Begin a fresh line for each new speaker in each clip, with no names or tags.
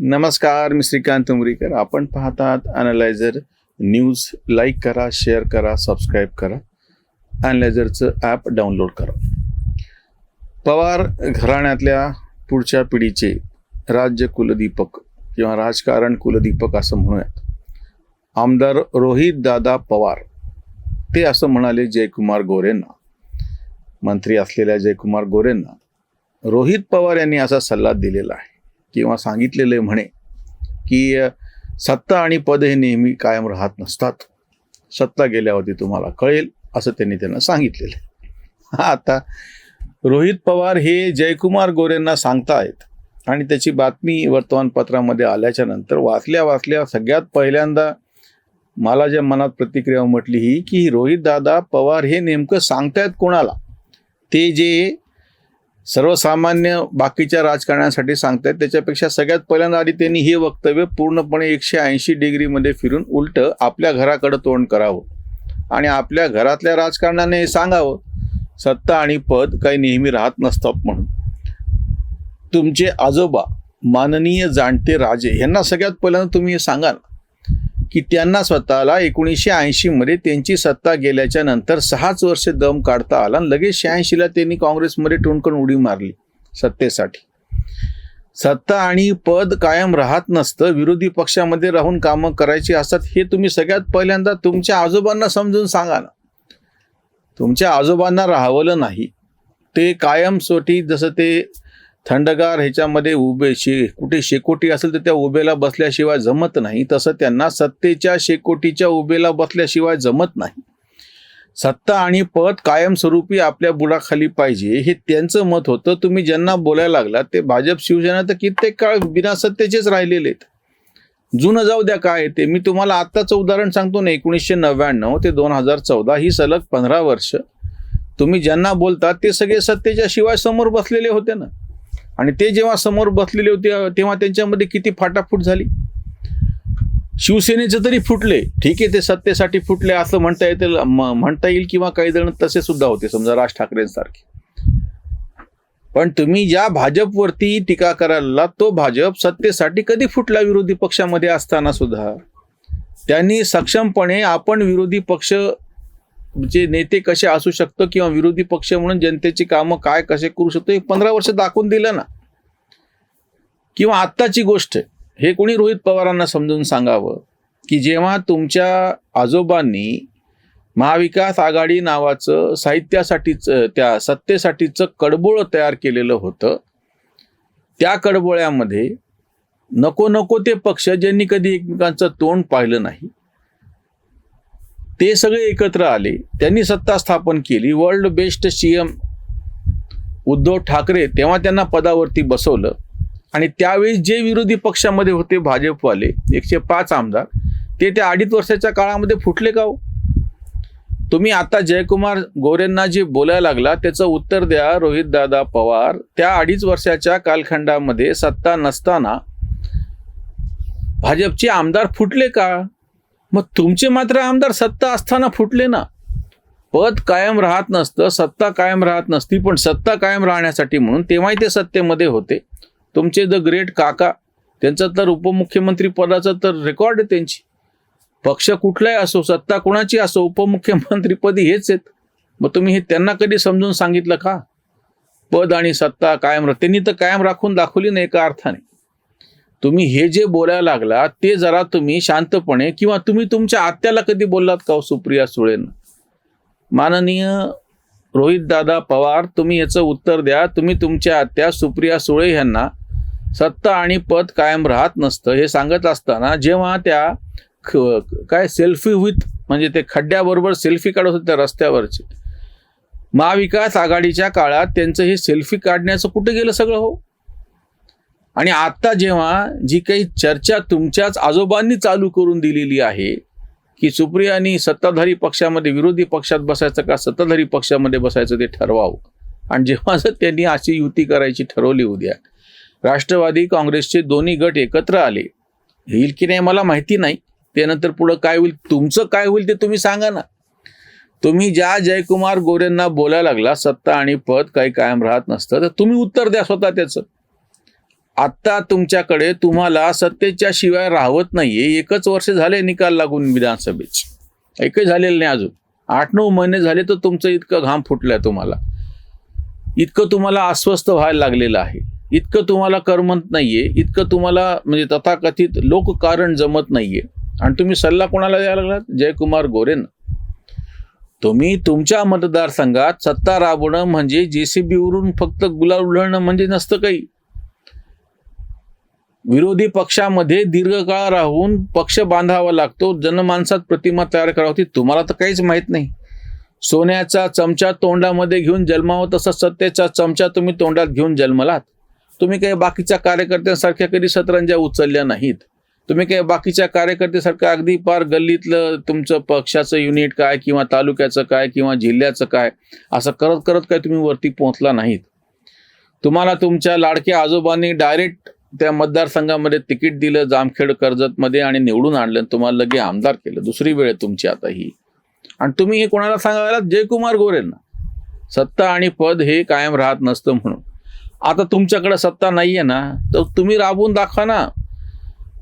नमस्कार मी श्रीकांत उमरीकर. आपण पाहतात अनालायझर न्यूज लाईक करा शेअर करा सबस्क्राईब करा. अनालायझरचं ॲप डाउनलोड करा. पवार घराण्यातल्या पुढच्या पिढीचे राज्य कुलदीपक किंवा राजकारण कुलदीपक असं म्हणूयात. आमदार रोहित दादा पवार ते असं म्हणाले जयकुमार गोरेंना. मंत्री असलेल्या जयकुमार गोरेंना रोहित पवार यांनी असा सल्ला दिलेला आहे. किंवा सांगितलेले म्हणे की सत्ता आणि पद हे नेहमी कायम राहत नसतात सत्ता गेल्यावरती तुम्हाला कळेल असं त्यांनी त्यांना सांगितलेलं आहे. आता रोहित पवार हे जयकुमार गोरेंना सांगतायत आणि त्याची बातमी वर्तमानपत्रामध्ये आल्याच्यानंतर वाचल्या वाचल्या सगळ्यात पहिल्यांदा मला ज्या मनात प्रतिक्रिया उमटली ही की रोहित दादा पवार हे नेमकं सांगतायत कोणाला ते जे सर्वसामान्य बाकीच्या राजकारण्यासाठी सांगतायत. त्याच्यापेक्षा सगळ्यात पहिल्यांदा आधी त्यांनी हे वक्तव्य पूर्णपणे एकशे ऐंशी डिग्रीमध्ये फिरून उलट आपल्या घराकडं तोंड करावं. आणि आपल्या घरातल्या राजकारणाने हे सांगावं. सत्ता आणि पद काही नेहमी राहत नसतात म्हणून. तुमचे आजोबा माननीय जाणते राजे यांना सगळ्यात पहिल्यांदा तुम्ही हे सांगा ना. की त्यांना स्वतःला एकोणीसशे ऐंशीमध्ये त्यांची सत्ता गेल्याच्यानंतर सहाच वर्ष दम काढता आला आणि लगेच शहाऐंशीला त्यांनी काँग्रेसमध्ये टोणकण उडी मारली सत्तेसाठी. सत्ता आणि पद कायम राहत नसतं विरोधी पक्षामध्ये राहून कामं करायची असतात हे तुम्ही सगळ्यात पहिल्यांदा तुमच्या आजोबांना समजून सांगा ना. तुमच्या आजोबांना राहावलं नाही. ते कायमसोटी जसं ते थंडगार ह्याच्यामध्ये उभे शे कुठे शेकोटी असेल तर त्या उभेला बसल्याशिवाय जमत नाही. तसं त्यांना सत्तेच्या शेकोटीच्या उभेला बसल्याशिवाय जमत नाही. सत्ता आणि पद कायमस्वरूपी आपल्या बुडाखाली पाहिजे हे त्यांचं मत होतं. तुम्ही ज्यांना बोलायला लागला ते भाजप शिवसेना तर कित्येक काळ बिना सत्तेचेच राहिलेले आहेत. जुनं जाऊ द्या काय ते. मी तुम्हाला आत्ताचं उदाहरण सांगतो ना एकोणीसशे नव्याण्णव ते दोन हजार चौदा ही सलग पंधरा वर्ष. तुम्ही ज्यांना बोलतात ते सगळे सत्तेच्या शिवाय समोर बसलेले होते ना. आणि ते जेव्हा समोर बसलेले होते तेव्हा त्यांच्यामध्ये किती फाटाफूट झाली? शिवसेनेचे तरी फुटले. ठीक आहे ते सत्तेसाठी फुटले असं म्हणता येतील म्हणता येईल किंवा काही जण तसे सुद्धा होते समजा राज ठाकरेंसारखे. पण तुम्ही ज्या भाजपवरती टीका करायला तो भाजप सत्तेसाठी कधी फुटला विरोधी पक्षामध्ये असताना सुद्धा? त्यांनी सक्षमपणे आपण विरोधी पक्ष जे नेते कसे असू शकतं किंवा विरोधी पक्ष म्हणून जनतेची कामं काय कसे करू शकतो हे पंधरा वर्ष दाखवून दिलं ना. किंवा आत्ताची गोष्ट हे कोणी रोहित पवारांना समजून सांगावं की जेव्हा तुमच्या आजोबांनी महाविकास आघाडी नावाचं साहित्यासाठीच त्या सत्तेसाठीचं कडबोळ तयार केलेलं होतं त्या कडबोळ्यामध्ये नको नको ते पक्ष ज्यांनी कधी एकमेकांचं तोंड पाहिलं नाही ते सगळे एकत्र आले. त्यांनी सत्ता स्थापन केली. World best C M Uddhav Thackeray तेव्हा त्यांना पदावरती बसवलं. आणि त्यावेळी जे विरोधी पक्षामध्ये होते भाजपवाले एकशे पाच आमदार ते त्या अडीच वर्षाच्या काळामध्ये फुटले का हो? तुम्ही आता जयकुमार गोरेंना जे बोलायला लागला त्याचं उत्तर द्या रोहित दादा पवार. त्या अडीच वर्षाच्या कालखंडामध्ये सत्ता नसताना भाजपचे आमदार फुटले का? मग तुमचे मात्र आमदार सत्ता असताना फुटले ना. पद कायम राहत नसतं सत्ता कायम राहत नसती पण सत्ता कायम राहण्यासाठी म्हणून तेव्हाही ते सत्तेमध्ये होते. तुमचे द ग्रेट काका त्यांचं तर उपमुख्यमंत्री पदाचं तर रेकॉर्ड आहे त्यांची. पक्ष कुठलाही असो सत्ता कोणाची असो उपमुख्यमंत्रीपदी हेच आहेत. मग तुम्ही हे त्यांना कधी समजून सांगितलं का? पद आणि सत्ता कायम राह त्यांनी तर कायम राखून दाखवली नाही एका अर्थाने. तुम्ही हे जे बोलायला लागला ते जरा तुम्ही शांतपणे किंवा तुम्ही तुमच्या आत्याला कधी बोललात का हो, सुप्रिया सुळेंना? माननीय रोहित दादा पवार तुम्ही याचं उत्तर द्या. तुम्ही तुमच्या आत्या सुप्रिया सुळे यांना सत्ता आणि पद कायम राहत नसतं हे सांगत असताना जेव्हा त्या ख- काय सेल्फी विथ म्हणजे ते खड्ड्याबरोबर सेल्फी काढत होते त्या रस्त्यावरचे. महाविकास आघाडीच्या काळात त्यांचं हे सेल्फी काढण्याचं कुठे गेलं सगळं हो? आणि आता जेव्हा जी काही चर्चा तुमच्याच आजोबांनी चालू करून दिलेली आहे की सुप्रियानी सत्ताधारी पक्षामध्ये विरोधी पक्षात बसायचं का सत्ताधारी पक्षामध्ये बसायचं ते ठरवावं. आणि जेव्हा जर त्यांनी अशी युती करायची ठरवली उद्या राष्ट्रवादी काँग्रेसचे दोन्ही गट एकत्र आले येईल की नाही मला माहिती नाही. त्यानंतर पुढं काय होईल तुमचं काय होईल ते तुम्ही सांगा ना. तुम्ही ज्या जयकुमार गोरेंना बोलायला लागला सत्ता आणि पद काही कायम राहत नसतं तर तुम्ही उत्तर द्या स्वतः त्याचं. आत्ता तुमच्याकडे तुम्हाला सत्तेच्या शिवाय राहत नाहीये. एकच वर्ष झाले निकाल लागून विधानसभेचे. एकही झालेलं नाही अजून. आठ नऊ महिने झाले तर तुमचं इतकं घाम फुटलंय तुम्हाला. इतकं तुम्हाला अस्वस्थ व्हायला लागलेलं आहे. इतकं तुम्हाला करमत नाहीये. इतकं तुम्हाला म्हणजे तथाकथित लोककारण जमत नाहीये. आणि तुम्ही सल्ला कोणाला द्यायला लागलात? जयकुमार गोरेंना तुम्ही तुमच्या मतदारसंघात सत्ता राबवणं म्हणजे जे सी बीवरून फक्त गुलाल उधळणं म्हणजे नसतं काही. विरोधी पक्षामध्ये दीर्घकाळ राहून पक्ष बांधावा लागतो. जनमानसात प्रतिमा तयार करावी तुम्हाला तर काहीच माहीत नाही. सोन्याचा चमचा तोंडामध्ये घेऊन जन्मावं तसा सत्तेचा चमचा तुम्ही तोंडात घेऊन जन्मलात. तुम्ही काही बाकीच्या कार्यकर्त्यांसारख्या कधी सतरंज्या उचलल्या नाहीत. तुम्ही काही बाकीच्या कार्यकर्त्यासारखं अगदी पार गल्लीतलं तुमचं पक्षाचं युनिट काय किंवा तालुक्याचं काय किंवा जिल्ह्याचं काय असं करत करत काय तुम्ही वरती पोहोचला नाहीत. तुम्हाला तुमच्या लाडक्या आजोबांनी डायरेक्ट त्या मतदारसंघामध्ये तिकीट दिलं जामखेड कर्जतमध्ये आणि निवडून आणलं आणि तुम्हाला लगे आमदार केलं. दुसरी वेळ आहे तुमची आता ही. आणि तुम्ही हे कोणाला सांगायला? जयकुमार गोरेंना. सत्ता आणि पद हे कायम राहत नसतं म्हणून. आता तुमच्याकडे सत्ता नाहीये ना तर तुम्ही राबवून दाखवा ना.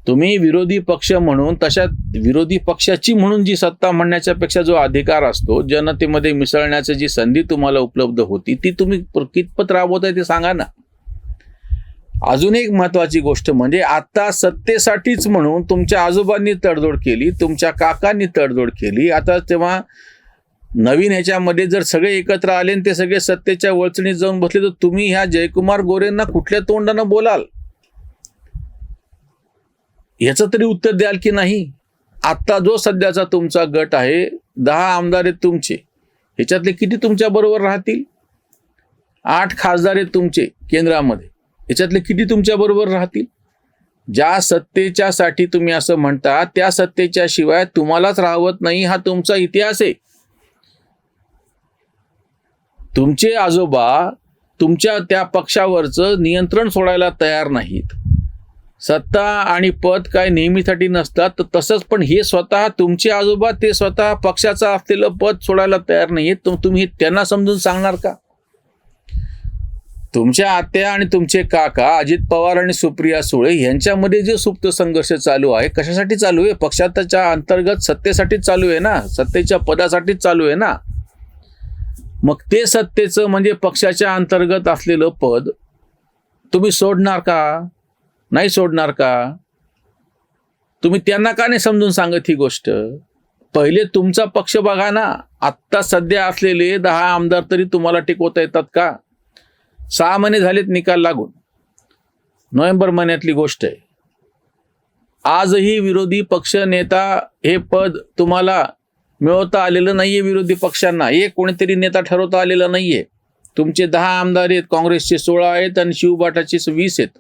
तुम्ही विरोधी पक्ष म्हणून तशा विरोधी पक्षाची म्हणून जी सत्ता म्हणण्याच्या पेक्षा जो अधिकार असतो जनतेमध्ये मिसळण्याची जी संधी तुम्हाला उपलब्ध होती ती तुम्ही कितपत राबवताय ते सांगा ना. अजून एक महत्वाची गोष्ट म्हणजे आता सत्तेसाठीच म्हणून तुमच्या आजोबांनी तडजोड केली तुमच्या काकांनी तडजोड केली. आता तेव्हा नवीन ह्याच्यामध्ये जर सगळे एकत्र आले आणि ते सगळे सत्तेच्या वळचणीत जाऊन बसले तर तुम्ही ह्या जयकुमार गोरेंना कुठल्या तोंडानं बोलाल? ह्याचं तरी उत्तर द्याल की नाही? आत्ता जो सध्याचा तुमचा गट आहे दहा आमदार आहेत तुमचे. ह्याच्यातले किती तुमच्या बरोबर राहतील? आठ खासदार आहेत तुमचे केंद्रामध्ये. याच्यातले किती तुमच्या बरोबर राहतील? ज्या सत्तेच्यासाठी तुम्ही असं म्हणता त्या सत्तेच्या शिवाय तुम्हालाच राहवत नाही हा तुमचा इतिहास आहे. तुमचे आजोबा तुमच्या त्या पक्षावरचं नियंत्रण सोडायला तयार नाहीत. सत्ता आणि पद काय नेहमीसाठी नसतात तर तसंच पण हे स्वतः तुमचे आजोबा ते स्वतः पक्षाचं असलेलं पद सोडायला तयार नाही आहेत तुम्ही त्यांना समजून सांगणार का? तुमच्या आत्या आणि तुमचे काका अजित पवार आणि सुप्रिया सुळे यांच्यामध्ये जे सुप्त संघर्ष चालू आहे कशासाठी चालू आहे? पक्षाच्या अंतर्गत सत्तेसाठीच चालू आहे ना? सत्तेच्या पदासाठीच चालू आहे ना? मग ते सत्तेचं म्हणजे पक्षाच्या अंतर्गत असलेलं पद तुम्ही सोडणार का? नाही सोडणार का? तुम्ही त्यांना का नाही समजून सांगत ही गोष्ट? पहिले तुमचा पक्ष बघा ना. आत्ता सध्या असलेले दहा आमदार तरी तुम्हाला टिकवता येतात का? सहा महिने झालेत निकाल लागून. नोव्हेंबर महिन्यातली गोष्ट आहे. आजही विरोधी पक्ष नेता हे पद तुम्हाला मिळवता आलेलं नाहीये विरोधी पक्षांना. एक कोणीतरी नेता ठरवता आलेला नाहीये. तुमचे दहा आमदार आहेत काँग्रेसचे सोळा आहेत आणि शिवबाटाचे वीस आहेत.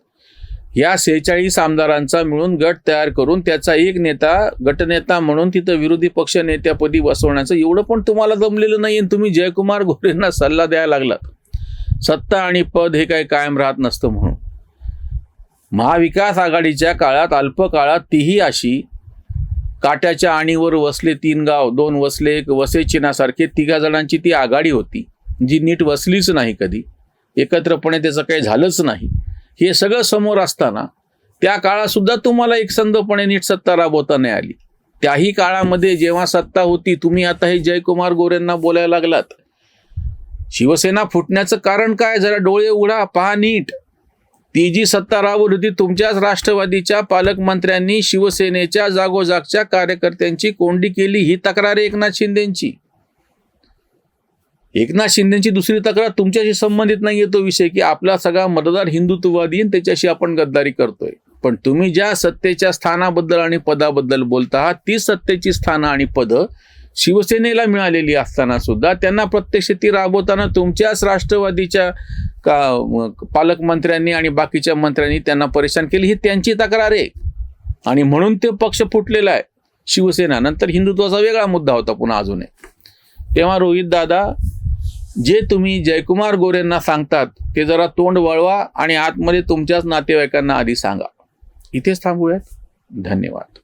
या सेहेचाळीस आमदारांचा मिळून गट तयार करून त्याचा एक नेता गटनेता म्हणून तिथं विरोधी पक्ष नेत्यापदी बसवण्याचं एवढं पण तुम्हाला जमलेलं नाही आणि तुम्ही जयकुमार गोरेंना सल्ला द्यायला लागलात. सत्ता आणि पद हे काही कायम राहत नसतं म्हणून. महाविकास आघाडीच्या काळात अल्पकाळात तीही अशी काट्याच्या आणीवर वसले तीन गाव दोन वसले एक वसे चिनासारखे तिघा जणांची ती आघाडी होती जी नीट वसलीच नाही कधी. एकत्रपणे त्याचं काही झालंच नाही. हे सगळं समोर असताना त्या काळातसुद्धा तुम्हाला एकसंधपणे नीट सत्ता राबवता नाही आली. त्याही काळामध्ये जेव्हा सत्ता होती तुम्ही आता हे जयकुमार गोरेंना बोलायला लागलात. शिवसेना फुटण्याचं कारण काय? जरा डोळे उघडा पहा नीट. ती जी सत्ता राबवत होती तुमच्याच राष्ट्रवादीच्या पालकमंत्र्यांनी शिवसेनेच्या जागोजागच्या कार्यकर्त्यांची कोंडी केली. ही तक्रार एकनाथ शिंदेची. एकनाथ शिंदेची दुसरी तक्रार तुमच्याशी संबंधित नाही तो विषय की आपला सगळा मतदार हिंदुत्ववादी त्याच्याशी आपण गद्दारी करतोय. पण तुम्ही ज्या सत्तेच्या स्थानाबद्दल आणि पदाबद्दल बोलता आहात ती सत्तेची स्थानं आणि पदं शिवसेनेला मिळालेली असताना सुद्धा त्यांना प्रत्यक्ष ती राबवताना तुमच्याच राष्ट्रवादीच्या का पालकमंत्र्यांनी आणि बाकीच्या मंत्र्यांनी त्यांना परेशान केली ही त्यांची तक्रार आहे. आणि म्हणून ते पक्ष फुटलेला आहे शिवसेना. नंतर हिंदुत्वाचा वेगळा मुद्दा होता पुन्हा अजून एक. तेव्हा रोहित दादा जे तुम्ही जयकुमार गोरेंना सांगतात ते जरा तोंड वळवा आणि आतमध्ये तुमच्याच नातेवाईकांना आधी सांगा. इथेच थांबूयात. धन्यवाद.